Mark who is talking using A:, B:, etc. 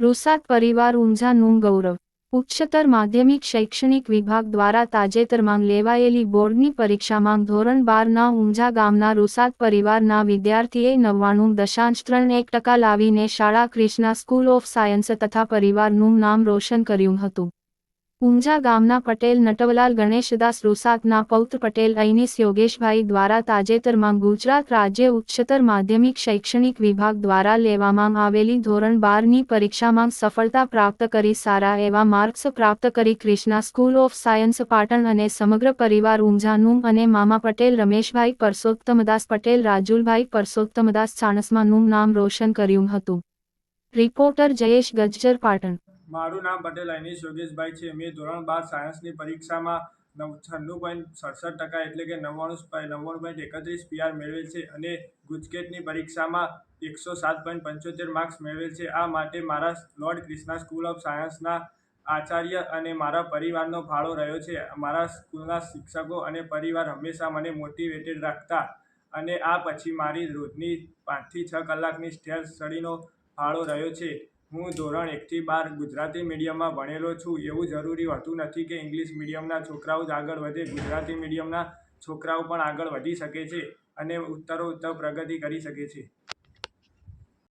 A: રૂસાત પરિવાર ઊંઝાનું ગૌરવ. ઉચ્ચતર માધ્યમિક શૈક્ષણિક વિભાગ દ્વારા તાજેતરમાં લેવાયેલી બોર્ડની પરીક્ષામાં ધોરણ બારના ઊંઝા ગામના રૂસાદ પરિવારના વિદ્યાર્થીએ નવ્વાણું દશાંશ ત્રણ એક ટકા લાવીને શાળા ક્રિષ્ના સ્કૂલ ઓફ સાયન્સ તથા પરિવારનું નામ રોશન કર્યું હતું. ઊંઝા ગામના પટેલ, નટવલાલ, ગણેશદાસ, રૂસાકના પૌત્ર પટેલ અઈનિસ યોગેશભાઈ દ્વારા તાજેતરમાં ગુજરાત રાજ્ય ઉચ્ચતર માધ્યમિક શૈક્ષણિક વિભાગ દ્વારા લેવામાં આવેલી ધોરણ બારની પરીક્ષામાં સફળતા પ્રાપ્ત કરી સારા એવા માર્ક્સ પ્રાપ્ત કરી Krishna school of science Patan અને સમગ્ર પરિવાર ઊંઝાનું અને મામા પટેલ, રમેશભાઈ પરસોત્તમદાસ પટેલ, રાજુલભાઈ પરસોત્તમદાસ ચાણસ્માનું નામ રોશન કર્યું હતું. રિપોર્ટર જયેશ ગજ્જર, પાટણ.
B: મારું નામ પટેલ, અનિશ યોગેશભાઈ છે. મેં ધોરણ બાર સાયન્સની પરીક્ષામાં નવ, છન્નું પોઈન્ટ સડસઠ ટકા એટલે કે નવ્વાણું નવ્વાણું પોઈન્ટ એકત્રીસ પીઆર મેળવેલ છે અને ગુજકેટની પરીક્ષામાં એકસો સાત પોઈન્ટ પંચોતેર માર્ક્સ મેળવેલ છે. આ માટે મારા લોર્ડ ક્રિષ્ના સ્કૂલ ઓફ સાયન્સના આચાર્ય અને મારા પરિવારનો ફાળો રહ્યો છે. મારા સ્કૂલના શિક્ષકો અને પરિવાર હંમેશા મને મોટિવેટેડ રાખતા અને આ પછી મારી રોજની પાંચથી છ કલાકની સ્ટેર સ્ટડીનો ફાળો રહ્યો છે. હું ધોરણ એકથી બાર ગુજરાતી મીડિયમમાં ભણેલો છું. એવું જરૂરી હોતું નથી કે ઇંગ્લિશ મીડિયમના છોકરાઓ જ આગળ વધે. ગુજરાતી મીડિયમના છોકરાઓ પણ આગળ વધી શકે છે અને ઉત્તરોત્તર પ્રગતિ કરી શકે છે.